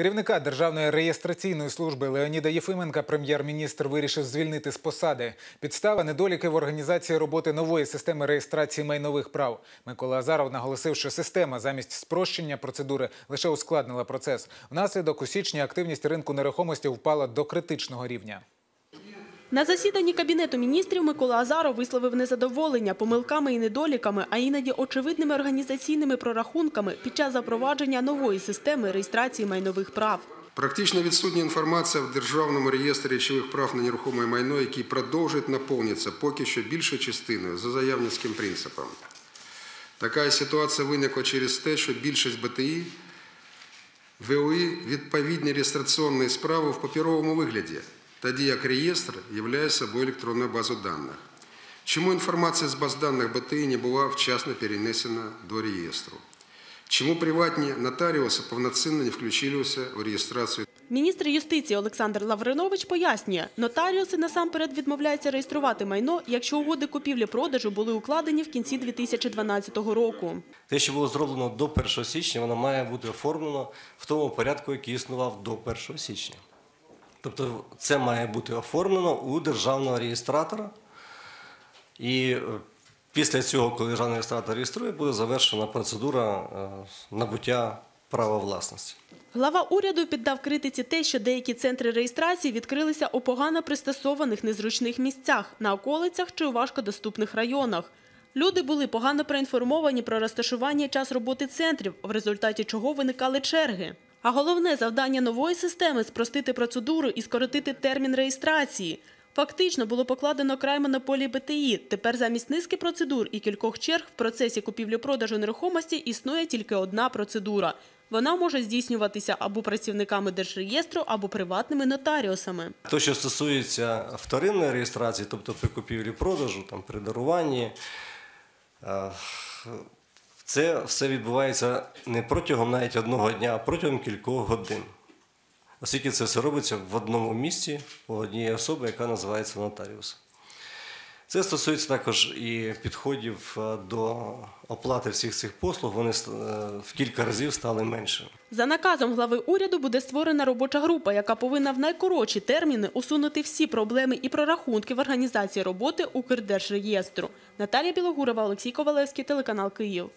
Керівника Державної реєстраційної служби Леоніда Єфименка прем'єр-міністр вирішив звільнити з посади. Підстава недоліки в організації роботи нової системи реєстрації майнових прав. Микола Азаров наголосив, що система замість спрощення процедури лише ускладнила процес. Внаслідок у січні активність ринку нерухомості впала до критичного рівня. На засіданні Кабінету міністрів Микола Азаров висловив незадоволення помилками і недоліками, а іноді очевидними організаційними прорахунками під час запровадження нової системи реєстрації майнових прав. Практично відсутня інформація в Державному реєстрі речових прав на нерухоме майно, який продовжує наповнитися поки що більшою частиною за заявницьким принципом. Така ситуація виникла через те, що більшість БТІ вели відповідні реєстраційні справи в паперовому вигляді, тоді як реєстр є собою електронну базу даних. Чому інформація з баз даних БТІ не була вчасно перенесена до реєстру? Чому приватні нотаріуси повноцінно не включилися у реєстрацію Міністр юстиції Олександр Лавринович пояснює, нотаріуси насамперед відмовляються реєструвати майно, якщо угоди купівлі-продажу були укладені в кінці 2012 року. Те, що було зроблено до 1 січня, воно має бути оформлено в тому порядку, який існував до 1 січня. Тобто це має бути оформлено у державного реєстратора. І е, після цього, коли державний реєстратор реєструє, буде завершена процедура е, набуття права власності. Глава уряду піддав критиці те, що деякі центри реєстрації відкрилися у погано пристосованих незручних місцях, на околицях чи у важкодоступних районах. Люди були погано проінформовані про розташування і час роботи центрів, в результаті чого виникали черги. А головне завдання нової системи – спростити процедуру і скоротити термін реєстрації. Фактично було покладено край монополії БТІ. Тепер замість низки процедур і кількох черг в процесі купівлі-продажу нерухомості існує тільки одна процедура. Вона може здійснюватися або працівниками держреєстру, або приватними нотаріусами. То, що стосується вторинної реєстрації, тобто при купівлі-продажу, там, при даруванні, е, це все відбувається не протягом навіть одного дня, а протягом кількох годин. Оскільки це все робиться в одному місці у однієї особи, яка називається нотаріус. Це стосується також і підходів е, до оплати всіх цих послуг. Вони е, в кілька разів стали меншими. За наказом глави уряду буде створена робоча група, яка повинна в найкоротші терміни усунути всі проблеми і прорахунки в організації роботи Укрдержреєстру. Наталія Білогурова, Олексій Ковалевський, телеканал Київ.